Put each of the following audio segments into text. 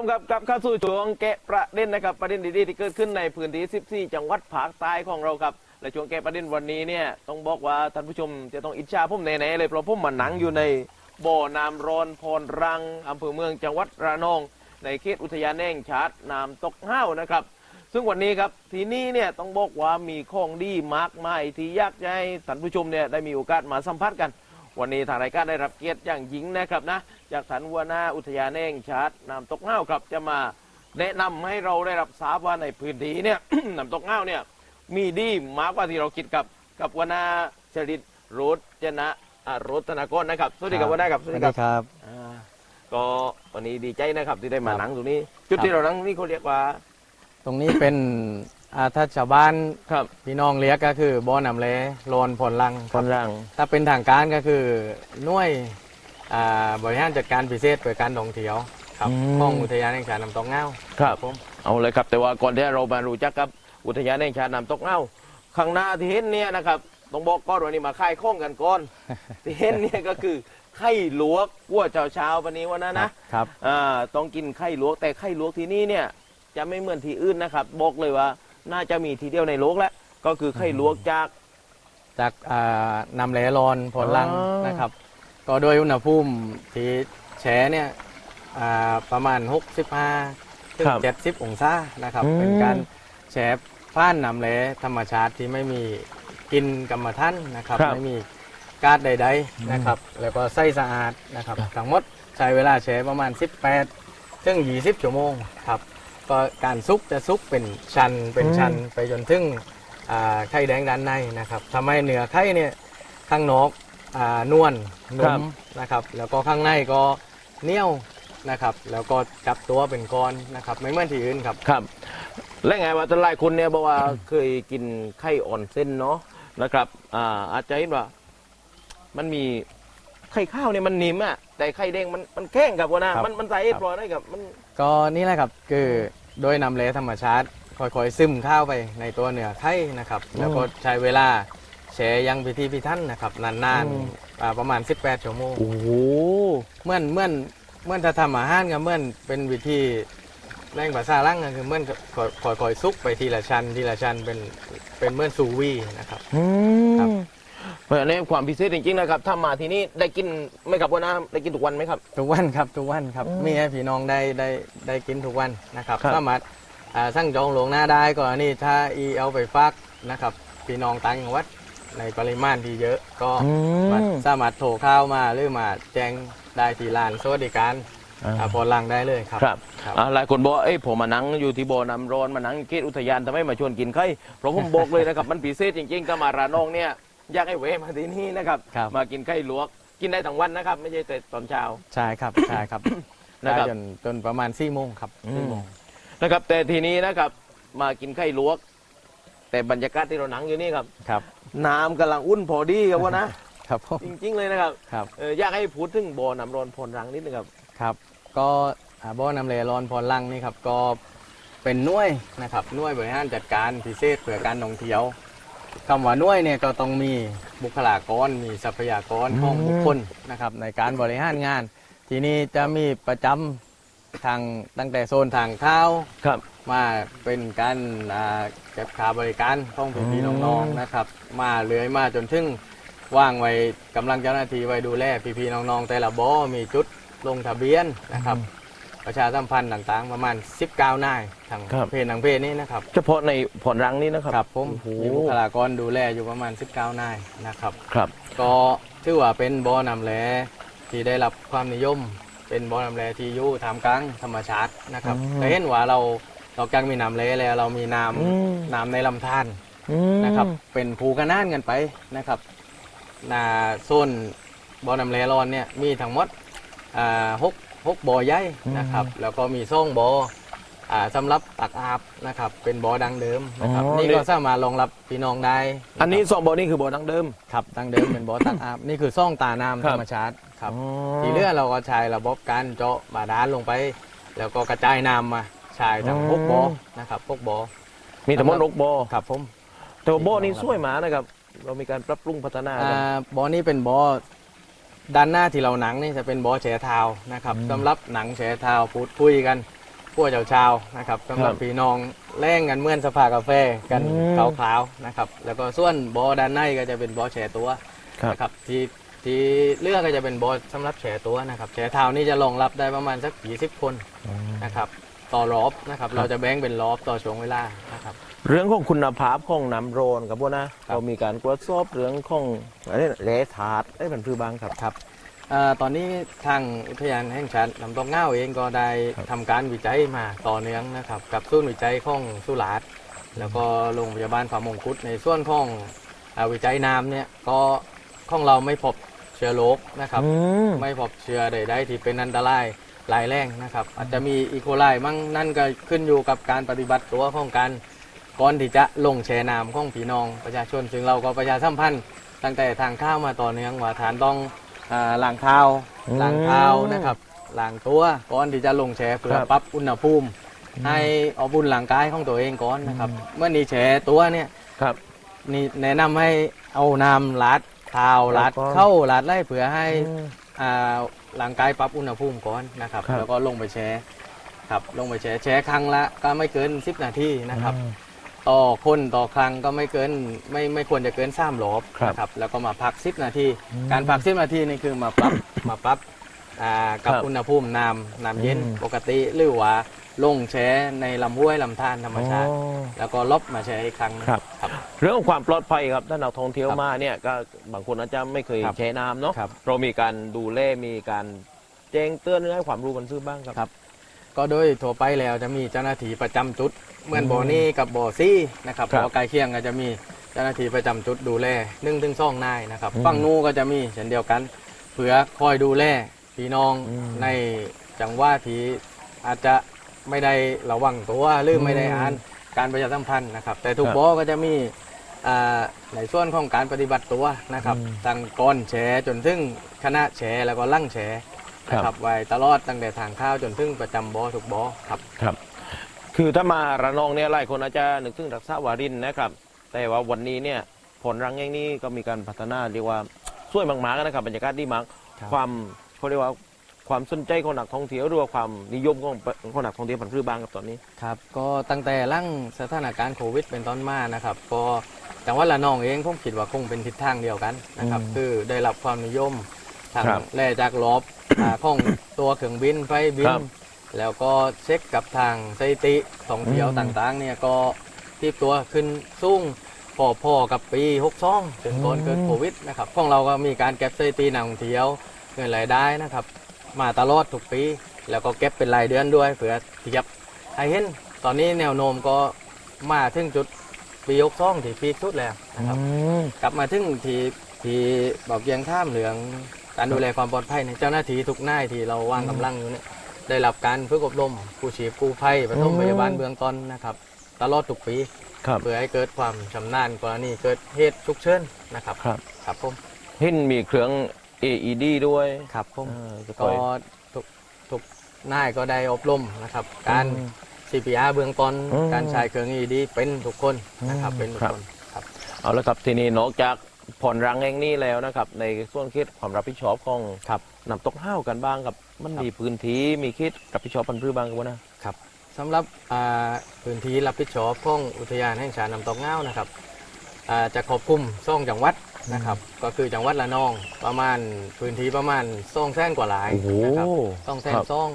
ท่านผู้ชมครับกลับเข้าสู่ช่วงแกะประเด็นนะครับประเด็นดีๆที่เกิดขึ้นในพื้นที่ 14 จังหวัดภาคใต้ของเราครับและช่วงแกะประเด็นวันนี้เนี่ยต้องบอกว่าท่านผู้ชมจะต้องอิจฉาผมแน่ๆเลยเพราะผมมาหนังอยู่ในบ่อน้ำร้อนพรรังอำเภอเมืองจังหวัดระนอง ในเขตอุทยานแห่งชาติน้ำตกห้าวนะครับ ซึ่งวันนี้ครับที่นี่เนี่ยต้องบอกว่ามีของดีมากมายที่อยากจะให้ท่านผู้ชมเนี่ยได้มีโอกาสมาสัมผัสกัน วันนี้ทางรายการได้รับเกียรติอย่างยิ่งนะครับนะ จากท่านหัวหน้าอุทยานแห่งชาติน้ำตกเง่าครับจะมาแนะนำให้เราได้รับทราบว่าในพื้นที่เนี่ย น้ำตกเง่าเนี่ยมีดีมากกว่าที่เราคิดกับกับหัวหน้าชริตรุจนะอ่ารถนากรนะครับสวัสดีครับหัวหน้าครับสวัสดีครับอ่าก็วันนี้ดีใจนะครับที่ได้มาครับหนังตรงนี้ จุดครับที่เรานั่งนี่เขาเรียกว่า ตรงนี้เป็นอาถ้าชาวบ้านครับพี่น้องเรียกก็คือบ่อนำเลโลนผลลังพรรัง ถ้าเป็นทางการก็คือหน่วย อ่าบริหารจัดการพิเศษเปิดการท่องเที่ยวครับอืม ของอุทยานแห่งชาติน้ำตกเงาครับผม เอาเลยครับแต่ว่าก่อนที่เรามารู้จักกับอุทยานแห่งชาติน้ำตกเง่าข้างหน้าที่เห็นเนี่ยนะครับต้องบอกก่อนวันนี้มาค่ายข้องกันก่อน ที่เห็นเนี่ยก็คือไข่ลวกกัวเช้าเช้าๆวันนี้วันนั้นนะ ครับ อ่าต้องกินไข่ลวกแต่ไข่ลวกที่นี่เนี่ยจะไม่เหมือนที่อื่นนะครับบอกเลยว่า น่าจะมีทีเดียวในโลกแล้วก็คือไข่ลวกจาก จากอ่านำเลโลนผลลังอ๋อ นะครับ ก็โดยอุณหภูมิที่แฉเนี่ยอ่าประมาณ 65ถึง70 องศานะครับเป็นการแฉฟ้านนำเลธรรมชาติที่ไม่มีกลินกรรมท่านนะครับไม่มีก๊าซใด ๆนะครับ แล้วก็ใส่สะอาดนะครับ ทั้งหมดใช้เวลาแช่ประมาณ 18ถึง20 ชั่วโมงครับ ก็การซุกจะซุกเป็นชันเป็นชันไปจนถึงอ่าไข่แดงด้านในนะครับทำให้เนื้อไข่เนี่ยข้างนอก อ่านวลครันุ่บ มนะครับ แล้วก็ข้างในก็เหนียวนะครับ แล้วก็จับตัวเป็นก้อนนะครับ ไม่เหมือนที่อื่นครับ ครับ และไงว่าแต่หลายคนเนี่ยบอกว่า เคยกินไข่อ่อนเส้นเนาะนะครับอ่าอาจจะเห็นว่า มันมีไข่ข้าวเนี่ยมันนิ่มอะแต่ไข่แดงมันมันแข็งครับวะนะครับ มันมันใส่ครับปล่อยได้ครับมัน ก็นี่แหละครับคือโดยนำเลธรรมชาติค่อยๆซึมเข้าไปในตัวเนื้อไข่นะครับ แล้วก็ใช้เวลา แช่ยังพิธีพิถันนะครับนานๆอ่าประมาณ 18 ชั่วโมง โอ้โหเหมื่อนเหมื่อนเหมื่อนถ้าทำอาหารก็เหมื่อนเป็นวิธีแรงภาษาล่างก็คือเหมื่อนค่อยค่อยค่อยซุกไปทีละชั้นทีละชั้นเป็นเป็นเหมื่อนซูวีนะครับครับเพราะฉะนั้นความพิเศษจริงๆนะครับถ้ามาที่นี่ได้กินไหม่ครับวะนะได้กินทุกวันไหมครับ ทุกวันครับทุกวันครับอืมมีให้พี่น้องได้ได้ได้กินทุกวันนะครับครับ สามารถอ่าสั่งจองหลวงหน้าได้ก่อนนี่ถ้าอีเอาไปฟักนะครับพี่น้องต่างจังหวัด ในปริมาณที่เยอะ ก็มาสามารถโทรเข้ามาหรือมาแจ้งได้ที่ร้านสวัสดิการอ่าพอลังได้เลยครับ ครับครับ อ่าหลายคนบอกว่าเอ้ยผมมานั่งอยู่ที่บ่อน้ำร้อนมานั่งเขตอุทยานทำไมมาชวนกินไข่เพราะผมบอกเลยนะครับ มันพิเศษจริงๆก็มาระนองเนี่ยอยากให้แวะมาที่นี่นะครับ ครับ มากินไข่ลวก กินได้ทั้งวันนะครับ ไม่ใช่แต่ตอนเช้า ใช่ครับใช่ครับนะครับได้จนจนประมาณ4โมงครับอืมสี่โมง นะครับแต่ทีนี้นะครับมากินไข่ลวก แต่บรรยากาศที่เราหนังอยู่นี่ครับ ครับ น้ำกำลังอุ่นพอดีครับวะนะ ครับผมจริง ๆ เลยนะครับครับ เอออยากให้พูดถึงบ่อน้ำร้อนพรรังนิดนึงครับ ครับก็อ่าบ่อนำเลรอนพรลังนี่ครับก็เป็นหน่วยนะครับหน่วยบริหารจัดการพิเศษเพื่อการท่องเที่ยวคำว่าหน่วยเนี่ยก็ต้องมีบุคลากรมีทรัพยากรของอืมบุคคลนะครับในการบริหารงาน ทีนี้จะมีประจำทางตั้งแต่โซนทางเท้า ครับ มาเป็นการอ่าเก็บค่าบริการของพี่อืมๆน้องๆนะครับ มาเลื้อยมาจนถึงว่างไว้กำลังเจ้าหน้าที่ไว้ดูแลพี่ๆน้องๆแต่ละบอมีจุดลงทะเบียนนะครับ ประชาสัมพันธ์ต่างๆ ประมาณ 19นายทางครับ เพจทางเพจนี้นะครับเฉพาะในพรรังนี้นะครับครับผมโอ้โหมีบุคลากรดูแลอยู่ประมาณ 19นายนะครับ ครับ ก็ถือว่าเป็นบ่อนำแลที่ได้รับความนิยม เป็นบ่อนำแลที่อยู่ท่ามกลางธรรมชาตินะครับอืม แต่เห็นว่าเรา เรากลางมีน้ำแลแล้วเรามีน้อืมำน้ำในลำธารอืมนะครับ เป็นภูกระน่านกันไปนะครับนาโซนบ่อน้ำแลรอนเนี่ยมีทั้งหมดอ่าหกหกบ่อใหญ่นะครับ แล้วก็มีซ่องบ่ออ่าสำหรับตักอาบนะครับ เป็นบ่อดังเดิมนะครับอ๋อนี่นี่ก็สามารถรองรับพี่น้องได้ะครับ อันนี้สองบ่อนี่คือบ่อดังเดิม ครับดังเดิมเป็นบ่อตักอาบ นี่คือซ่องตาน้ำครัธบ รรมชาติครับอ๋อทีเรือเราก็ใช้ระบบการเจาะบาดาลลงไป แล้วก็กระจายน้ำมา ใช้ทั้งหกบ่อนะครับหกบ่อมีทั้งหมดหกบ่อครับผมแต่ว่าบ่อนี้สวยหมานะครับ เรามีการปรับปรุงพัฒนากัน อ่าบ่อนี้เป็นบ่อด้านหน้าที่เราหนังนี่จะเป็นบอแฉเท้านะครับอืมสำหรับหนังแฉเท้าพูดคุยกันพวกเจ้าชาวนะครับสำหรับครับพี่น้องแล่งกันเหมื่อนสภากาแฟกันอืมขาวๆนะครับ แล้วก็ส่วนบอด้านในก็จะเป็นบอแฉตัวครับ นะครับที่ที่เลือกก็จะเป็นบอสำหรับแฉตัวนะครับแฉเท้านี่จะรองรับได้ประมาณสัก 20 คนนะครับ ต่อรอบนะครับครับ เราจะแบ่งเป็นรอบต่อช่วงเวลานะครับ เรื่องของคุณภาพของน้ำโรนครับพวกนะครับเรามีการตรวจสอบเรื่องของอะไรแร่ธาตุได้เป็นพือบางครับครับเอ่อตอนนี้ทางอุทยานแห่งชาติลำตองเง่าเองก็ได้ครับทำการวิจัยมาต่อเนื่องนะครับ กับศูนย์วิจัยของสุราษฎร์แล้วก็โรงพยาบาลฝ่ามงกุฎในส่วนของอ่าวิจัยน้ำเนี่ยก็ของเราไม่พบเชื้อโรคนะครับอืมไม่พบเชื้อใดๆที่เป็นอันตรายห ลายแรงนะครับ อาจจะมีอีโคไลมั่งนั่นก็ขึ้นอยู่กับการปฏิบัติตัวของการก่อนที่จะลงแชน้ำของพี่น้องประชาชน ซึ่งเราก็ประชาสัมพันธ์ตั้งแต่ทางเข้ามาต่อเนื่องว่าฐานต้องอาล้างเท้าอืมล้างเท้านะครับล้างตัวก่อนที่จะลงแชเพื่อครับปรับอุณหภูมิ ให้เอาบุญร่างกายของตัวเองก่อนนะครับ เมื่อนี้แชตัวเนี่ยครับนี่แนะนำให้เอาน้ำลาดเท้าลาดครับเข้าลาดไล่เผื่อให้อืมอ่า ร่างกายปรับอุณหภูมิก่อนนะครับ ครับ แล้วก็ลงไปแช่ครับลงไปแช่แช่ครั้งละก็ไม่เกิน 10 นาทีนะครับต่อคนต่อครั้งก็ไม่เกินไม่ไม่ควรจะเกิน3รอบครับนะครับ แล้วก็มาพัก10นาที อืมการพัก10นาทีนี่คือมาปรับ มาปรับอ่ากับครับอุณหภูมิน้ำน้ำเย็นอืมปกติหรือว่า ลงแช่ในลำห้วยลำธารธรรมชาติ อ๋อ แล้วก็ลบมาแช่อีกครั้งครับครับเรื่องของความปลอดภัยครับถ้านักท่องเที่ยวครับมาเนี่ยก็บางคนอาจจะไม่เคยครับใช้น้ำเนาะครับ เรามีการดูแลมีการแจ้งเตือนให้ความรู้กันซื้อบ้างครับ ครับ ก็โดยทั่วไปแล้วจะมีเจ้าหน้าที่ประจำจุด เหมือนอืมบ่อนี้กับบ่อซี่นะครับครับบ่อใกล้เคียงก็จะมีเจ้าหน้าที่ประจำจุดดูแลหนึ่งถึงสองนายนะครับอืมฝั่งนู้นก็จะมีเช่นเดียวกันเพื่อคอยดูแลพี่น้องอืม ในจังหวัดที่อาจจะ ไม่ได้ระวังตัวหรือไม่ได้อืมอ่านการประชาสัมพันธ์นะครับ แต่ทุกครับบ่อก็จะมีอ่าในส่วนของการปฏิบัติตัวนะครับอืมตั้งก้อนแฉจนถึงคณะแฉแล้วก็ลั่งแฉครับนะครับไว้ตลอดตั้งแต่ทางข้าวจนถึงประจำบ่อทุกบ่อครับ ครับ คือถ้ามาระนองเนี่ยหลายคนอาจจะนึกถึงรักษาวารินนะครับ แต่ว่าวันนี้เนี่ยผลรังแง่งนี้ก็มีการพัฒนาเรียกว่าช่วยมากๆนะครับบรรยากาศดีมาก ครับ ความเขาเรียกว่า ความสนใจของนักท่องเที่ยวหรือว่าความนิยมของของนักท่องเที่ยวผันพืชบางกับตอนนี้ ครับ ก็ตั้งแต่หลั่งสถานการณ์โควิดเป็นต้นมานะครับก็จังหวัดละนองเองผมคิดว่าคงเป็นทิศทางเดียวกันนะครับอืมคือได้รับความนิยมทางครับแร่จากลอบอ่าของตัวเครื่องบินไฟบิคนรับแล้วก็เช็คกับทางสถิติท่องเที่ยวอืมต่างๆ เนี่ยก็ทีบตัวขึ้นสูงพอๆกับปี62จนก่อนอืมเกิดโควิดนะครับของเราก็มีการเก็บสถิตินักท่องเที่ยวเงินรายได้นะครับ มาตลอดทุกปี แล้วก็เก็บเป็นรายเดือนด้วยเผื่อเทียบให้เห็นตอนนี้แนวโน้มก็มาถึงจุดปียกซ่องที่พีคสุดแล้วนะครับ กลับมาถึงที่ที่บอกเกียงท่ามเหลืองการดูแลความปลอดภัยในยเจ้าหน้าที่ทุกนายที่เราวางกำลังอยู่เนี่ยได้รับการฝึกอบรมกู้ชีพกู้ภัยปฐมอืมพยาบาลเบื้องต้นนะครับ ตลอดทุกปีครับเพื่อให้เกิดความชำนาญกรณีเกิดเหตุฉุกเฉินนะครับครับครับผมเห็นมีเครื่อง AED ด้วย ครับผมอ่าจะคก็อยทุกทุกนายก็ได้อบรมนะครับ การ อืม CPR เบื้องต้นอืมการใช้เครื่อง ED เป็นทุกคนนะครับอืมเป็นทุกครับ คนครับ เอาละครับทีนี้นอกจากผ่อนรังแห่งนี้แล้วนะครับ ในส่วนเขตความรับผิดชอบของครับน้ำตกห้าวกันบ้างครับ มันครับมีพื้นที่มีเขตรับผิดชอบพันธุ์พืชบ้างครับนะสำหรับอ่าพื้นที่รับผิดชอบของอุทยานแห่งชาติน้ำตกเง้าวนะครับอ่าจะครอบคลุมซ่องจังหวัด นะครับก็คือจังหวัดละนองประมาณพื้นที่ประมาณซ่องแสนกว่าหลายโอ้โหนะครับซ่องแสนครับซ่อง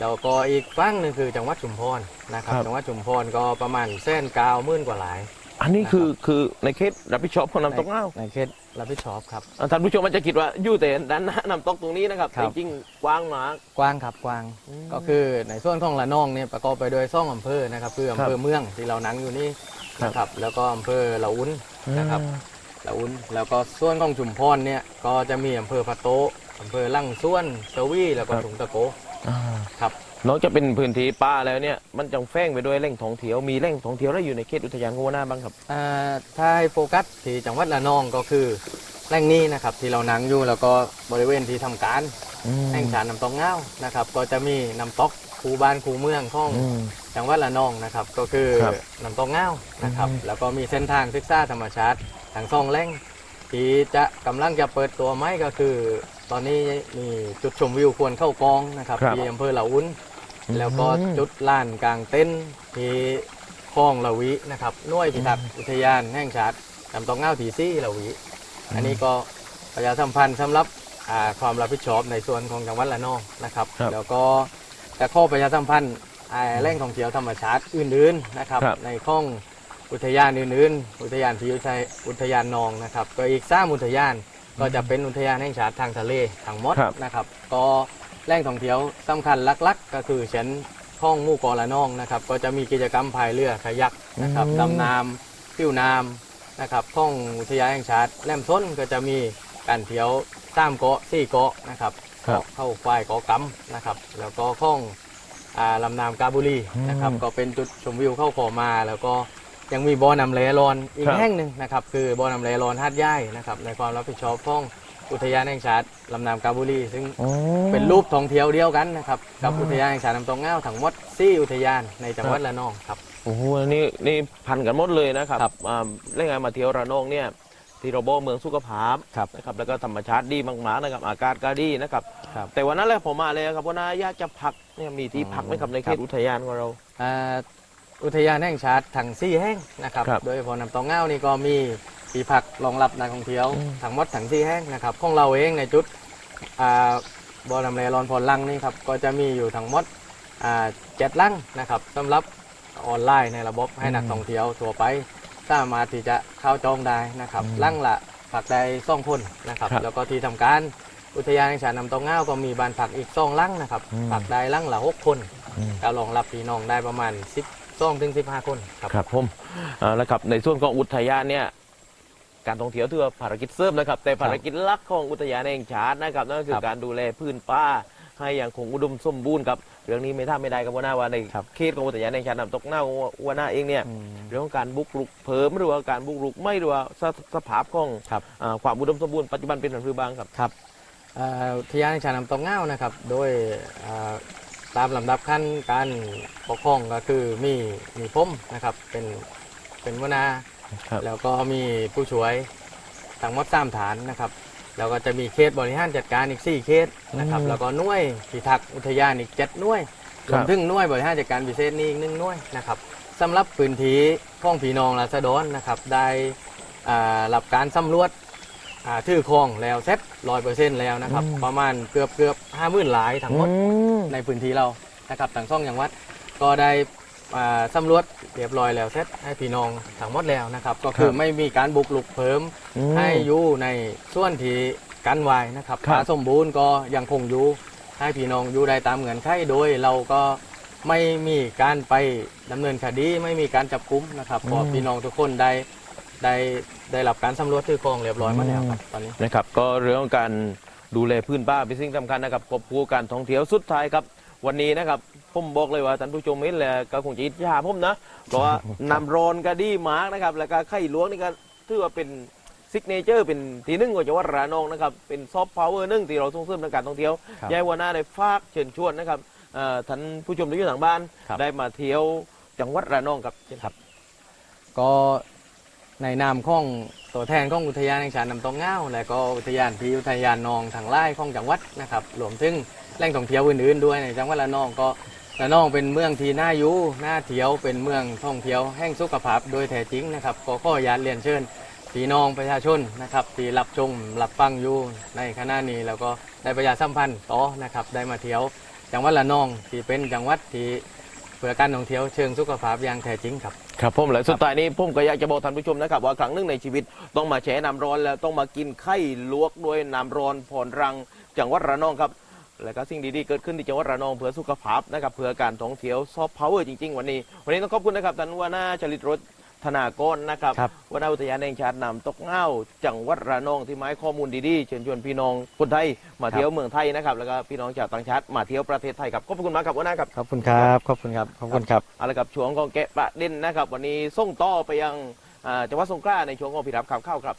แล้วก็อีกฝั่งหนึงคือจังหวัดชุมพรนะครับครับ จังหวัดชุมพรก็ประมาณแสนเก้าหมื่นกว่าหลาย อันนี้คือคือในเขตรับผิดชอบของน้ำตกห้าวในเขตรับผิดชอบครับ อ่าท่านผู้ชมมันจะคิดว่าอยู่แต่ด้านหน้าน้ำตกตรงนี้นะครับครัแต่บ จริงๆกว้างมาก กว้างครับกว้างก็คือในส่วนของละนองเนี่ยประกอบไปด้วยซ่องอำเภอนะครับคืออำเภอเมืองที่เรานั่งอยู่นี่ครับนะครับแล้วก็อำเภอละอุ้นนะครับ ละอุ้นแล้วก็ส่วนของชุมพรเนี่ยก็จะมีอำเภอพะโตะอำเภอลั่งส่วนเซวีแล้วก็ครับถุงตะโกอ่าครับนอกจากเป็นพื้นที่ป่าแล้วเนี่ยมันจังแฝงไปด้วยแหล่งท่องเที่ยวมีแหล่งท่องเที่ยวอะไรอยู่ในเขตอุทยานงูนาบ้างครับอ่าถ้าให้โฟกัสที่จังหวัดละนองก็คือแหล่งนี้นะครับที่เรานั่งอยู่แล้วก็บริเวณที่ทำการแห่งชาติน้ำตกเง้าวนะครับ ก็จะมีน้ำตกคูบ้านคูเมืองของอืมจังหวัดละนองนะครับ ก็คือครับน้ำตกเง้าวนะครับอืมแล้วก็มีเส้นทางศึกษาธรรมชาติ ทางซ่องแหล่งที่จะกำลังจะเปิดตัวไหมก็คือ ตอนนี้มีจุดชมวิวควรเข้ากองนะครับครับที่อำเภอเหล่าอุ้น อืม แล้วก็จุดล้านกลางเต็นท์ที่คลองละวินะครับหน่วยพิทักษ์อุทยานแห่งชาติลำตองเง่าถีซี่ละวิ อันนี้ก็ประชาสัมพันธ์สำหรับอ่าความรับผิดชอบในส่วนของจังหวัดละนองนะครับ ครับแล้วก็จะข้อประชาสัมพันธ์อ่าแหล่งท่องเที่ยวธรรมชาติอื่นๆนะครับ ครับ ในข้อง อุทยานอื่นๆ อุทยานที่อุทยอุทยานนองนะครับ ก็อีกสามอุทยานก็จะเป็นอุทยานแห่งชาติทางทะเลทั้งหมดครับ นะครับ ก็แหล่งท่องเที่ยวสำคัญหลักๆ ก็คือเช่นข้องหมู่เกอละนองนะครับ ก็จะมีกิจกรรมพายเรือคายักนะครับอืมดำน้ำผิวน้ำนะครับข้องอุทยานแห่งชาติแหลมซ้นก็จะมีการเที่ยวสามเกาะสี่เกาะนะครับครับ เกาะเข้าควายเกาะกำนะครับ แล้วก็ข้อง อ่าลำน้ำกาบุรีนะครับอืมก็เป็นจุดชมวิวเข้าขอมา แล้วก็ ยังมีบ่อนำเลรอนอีกครับ แห่งหนึ่งนะครับคือบ่อนำเลรอนฮัดย่ายนะครับในความรับผิดชอบของอุทยานแห่งชาติลำน้ำกาบุรี ซึ่งอ๋อเป็นรูปท่องเที่ยวเดียวกันนะครับกับอ๋ออุอุทยานแห่งชาติลำตองเงาทั้งหมดสี่อุทยานในจังหวัดครับระนองครับ โอ้โหนี่นี่พันกันหมดเลยนะครับครับอ่าเรื่องไงมาเที่ยวระนองเนี่ยที่เราบอกเมืองสุขภาพครับนะครับแล้วก็ธรรมชาติดีมากๆนะครับอากาศก็ดีนะครับ ครับ แต่วันนั้นแหละผมมาเลยครับว่านาอยากจะพักเนี่ยมีที่พักไหมครับในเขครัตบอุทยานของเรา อ่า อุทยานแห่งชาติทั้งสี่แห่งนะครับ ครับโดยเฉพาะน้ำตองเงานี่ก็มีปีผักรองรับนักท่องเที่ยวอืม ทั้งหมดทั้งสี่แห่งนะครับของเราเองในจุดอ่าบ่อน้ำแร่รอนพรลังนี่ครับก็จะมีอยู่ทั้งหมดอ่าเจ็ดลังนะครับสำหรับออนไลน์ในระบบให้นักท่องเที่ยวทั่วไปสามารถที่จะเข้าจองได้นะครับอืมลังละผักได้สองคนนะครับ ครับแล้วก็ที่ทำการอุทยานแห่งชาติน้ำตองเงาก็มีบ้านผักอีกสองลังนะครับอืม ผักได้ลังละหกคนก็รองรับพี่น้องได้ประมาณ 10 ซ่องถึง15คนครับ ครับผมอ่าแล้วครับในส่วนของอุทยานเนี่ยการท่องเที่ยวถือว่าภารกิจเสริมนะครับ แต่ภารกิจหลักของอุทยานแห่งชาตินะครับนั่นก็คืคอรับการดูแลพื้นป่าให้อย่างคงอุดมสมบูรณ์ครับเรื่องนี้ไม่ท่าไม่ได้ครับว่าหน้าว่าในครับเขตของอุทยานแห่งชาติน้ำตกหน้าว่าหน้าเองเนี่ยอืมเรื่องของการบุกรุกเพิ่มหรือว่าการบุกรุกไม่หรือว่าสสภาพของครับ อ่าความอุดมสมบูรณ์ปัจจุบันเป็นอย่างไรบ้างครับ ครับเอ่ออุทยานแห่งชาติน้ำตกเงานะครับ โดยเอ่อ ตามลำดับขั้นการปกครองก็คือมีมีผมนะครับ เป็นเป็นวหนาครับ แล้วก็มีผู้ช่วยทั้งหมดสามฐานนะครับ แล้วก็จะมีเขตบริหารจัดการอีก 4เขตนะครับ อืมแล้วก็หน่วยพิทักษ์อุทยานอีก7หน่วยครรับวมถึงหน่วยบริหารจัดการพิเศษนี่อีกหนึ่งหน่วยนะครับสำหรับพื้นที่ของพี่น้องราษฎรนะครับ ได้อ่ารับการสำรวจ อ่าถือครองแล้วเซ็ตร้อยเปอร์เซ็นต์แล้วนะครับ อืม ประมาณเกือบเกือบห้าหมื่นหลายทั้งหมดในพื้นที่เรานะครับทางช่องอย่างวัดก็ได้อ่าสำรวจเรียบร้อยแล้วเสร็จให้พี่น้องทั้งหมดแล้วนะครับ ก็คือครับไม่มีการบุกลุกเพิ่มอืมให้อยู่ในส่วนที่กันไว้นะครับครับ ป่าสมบูรณ์ก็ยังคงอยู่ให้พี่น้องอยู่ได้ตามเงื่อนไขโดยเราก็ไม่มีการไปดำเนินคดีไม่มีการจับกุมนะครับเพราะพี่น้องทุกคนได้ ได้ได้รับการสำรวจถือครองเรียบร้อยมาแล้วครับตอนนี้ นะครับก็เรื่องของการดูแลพื้นป่าเป็นสิ่งสำคัญนะครับควบคู่การท่องเที่ยวสุดท้ายครับ วันนี้นะครับผมบอกเลยว่าท่านผู้ชมเห็นแล้วก็คงจะอิจฉาผมนะเพราะว่านำโรนก็ดีมากนะครับ แล้วก็ไข่หลวงนี่ก็ถือว่าเป็นซิกเนเจอร์เป็นทีหนึ่งของจังหวัดระนองนะครับเป็นซอฟต์พาวเวอร์หนึ่งที่เราส่งเสริมในการท่องเที่ยวครับยายวันหน้าได้ฝากเชิญชวนนะครับเอ่อท่านผู้ชมที่อยู่ทางบ้าน ครับ ได้มาเที่ยวจังหวัดระนองครับเชิญครับก็ ในนามของตัวแทนของอุทยานแห่งชาติน้ำตกเงาและก็อุทยานที่อุทยานนองทางไร่ของจังหวัดนะครับรวมถึงแหล่งท่องเที่ยวอื่นๆด้วยในจังหวัดระนองก็ระนองเป็นเมืองที่น่าอยู่น่าเที่ยวเป็นเมืองท่องเที่ยวแห่งสุขภาพโดยแท้จริงนะครับก็ขออนุญาตเรียนเชิญพี่น้องประชาชนนะครับที่รับชมรับฟังอยู่ในขณะนี้แล้วก็ได้ประชาสัมพันธ์ต่อนะครับได้มาเที่ยวจังหวัดระนองที่เป็นจังหวัดที่ เพื่อการท่องเที่ยวเชิงสุขภาพอย่างแท้จริงครับ ครับผมและสุดท้ายนี้ผมก็อยากจะบอกท่านผู้ชมนะครับ ว่าครั้งหนึ่งในชีวิตต้องมาแช่น้ำร้อนแล้วต้องมากินไข่ลวกด้วยน้ำร้อนผ่อนรังจังหวัดระนองครับ และก็สิ่งดีๆเกิดขึ้นที่จังหวัดระนองเพื่อสุขภาพนะครับเพื่อการท่องเที่ยวซอฟต์พาวเวอร์จริงๆ วันนี้ วันนี้ต้องขอบคุณนะครับท่านว่าหน้าจริตรถ ธนากรนะครับครับ หัวหน้าอุทยานแห่งชาติน้ำตกเง่าจังหวัดระนองที่มาให้ข้อมูลดีๆเชิญชวนพี่น้องคนไทยมาเที่ยวเมืองไทยนะครับแล้วก็พี่น้องชาวต่างชาติมาเที่ยวประเทศไทยครับขอบคุณมากครับหัวหน้าครับ ขอบคุณครับขอบคุณครับขอบคุณครับ เอาละครับช่วงของแกะประเด็นนะครับ วันนี้ส่งต่อไปยังอ่าจังหวัดสงขลาในช่วงของพิรับข่าวเข้าครับ